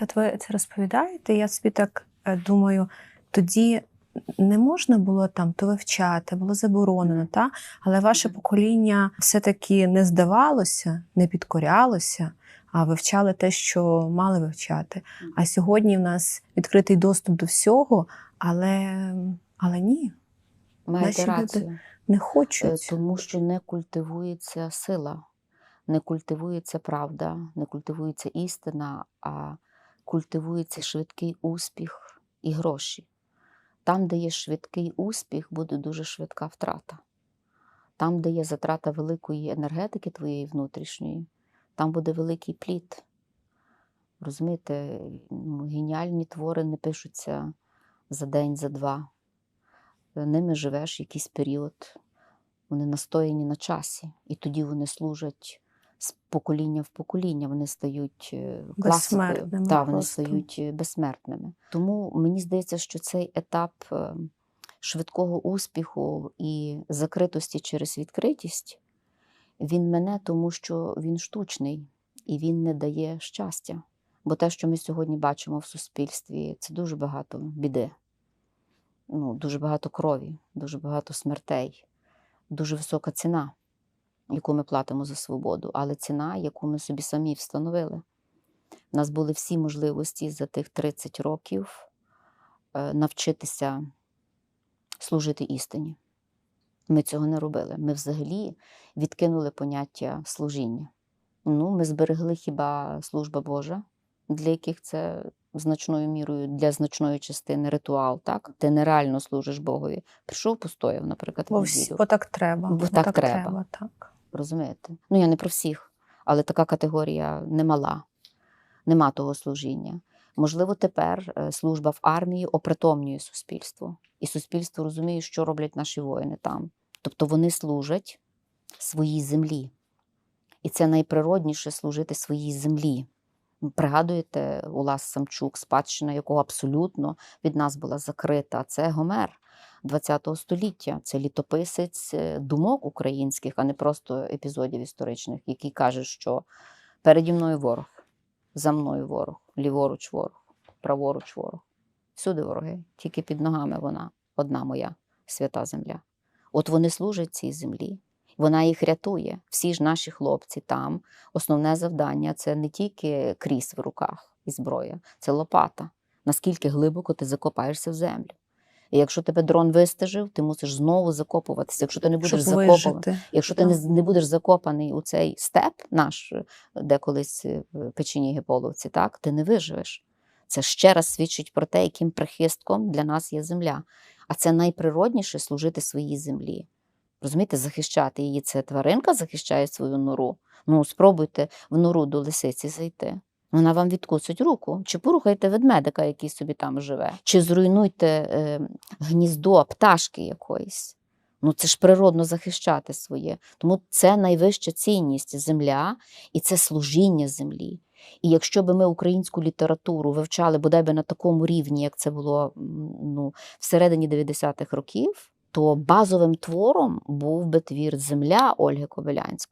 От ви це розповідаєте, я собі так е, думаю, тоді не можна було там то вивчати, було заборонено, та? але ваше покоління все-таки не здавалося, не підкорялося, а вивчали те, що мали вивчати. А сьогодні в нас відкритий доступ до всього, але, але ні, Маєте Наші люди не Е, хочуть. Тому що не культивується сила, не культивується правда, не культивується істина, а культивується швидкий успіх і гроші. Там, де є швидкий успіх, буде дуже швидка втрата. Там, де є затрата великої енергетики твоєї внутрішньої, там буде великий плід. Розумієте, ну, геніальні твори не пишуться за день, за два. Ними живеш якийсь період, вони настояні на часі, і тоді вони служать з покоління в покоління, вони стають е, класикою. Так, вони просто. стають е, безсмертними. Тому мені здається, що цей етап е, швидкого успіху і закритості через відкритість, він мене, тому що він штучний і він не дає щастя. Бо те, що ми сьогодні бачимо в суспільстві, це дуже багато біди ну, дуже багато крові, дуже багато смертей, дуже висока ціна, яку ми платимо за свободу, але ціна, яку ми собі самі встановили. У нас були всі можливості за тих 30 років е, навчитися служити істині. Ми цього не робили. Ми взагалі відкинули поняття служіння. Ну, ми зберегли хіба служба Божа, для яких це значною мірою для значної частини ритуал, так? Ти нереально служиш Богові. Прийшов, постояв, наприклад, Бо, всі, бо так треба. Бо так треба. треба так. Розумієте? Ну, я не про всіх, але така категорія немала. Нема того служіння. Можливо, тепер е, служба в армії опритомнює суспільство. І суспільство розуміє, що роблять наші воїни там. Тобто вони служать своїй землі. І це найприродніше служити своїй землі. Пригадуєте, Улас Самчук, спадщина якого абсолютно від нас була закрита. Це Гомер ХХ століття. Це літописець е, думок українських, а не просто епізодів історичних, який каже, що переді мною ворог, за мною ворог, ліворуч ворог, праворуч ворог. Всюди вороги, тільки під ногами вона, одна моя свята земля. От вони служать цій землі. Вона їх рятує. Всі ж наші хлопці там. Основне завдання це не тільки кріс в руках і зброя, це лопата. Наскільки глибоко ти закопаєшся в землю. І якщо тебе дрон вистежив, ти мусиш знову закопуватися. Якщо ти не будеш закопаний, якщо ти не, не будеш закопаний у цей степ наш, е, де колись е, в печені Гіполовці, так, ти не виживеш. Це ще раз свідчить про те, яким прихистком для нас є земля. А це найприродніше служити своїй землі. Розумієте, захищати її. Це тваринка захищає свою нору. Ну, спробуйте в нору до лисиці зайти. Вона вам відкусить руку. Чи порухайте ведмедика, який собі там живе, чи зруйнуйте е, гніздо пташки якоїсь. Ну, це ж природно захищати своє. Тому це найвища цінність земля і це служіння землі. І якщо би ми українську літературу вивчали бодай би на такому рівні, як це було ну, всередині 90-х років, то базовим твором був би твір Земля Ольги Кобилянської.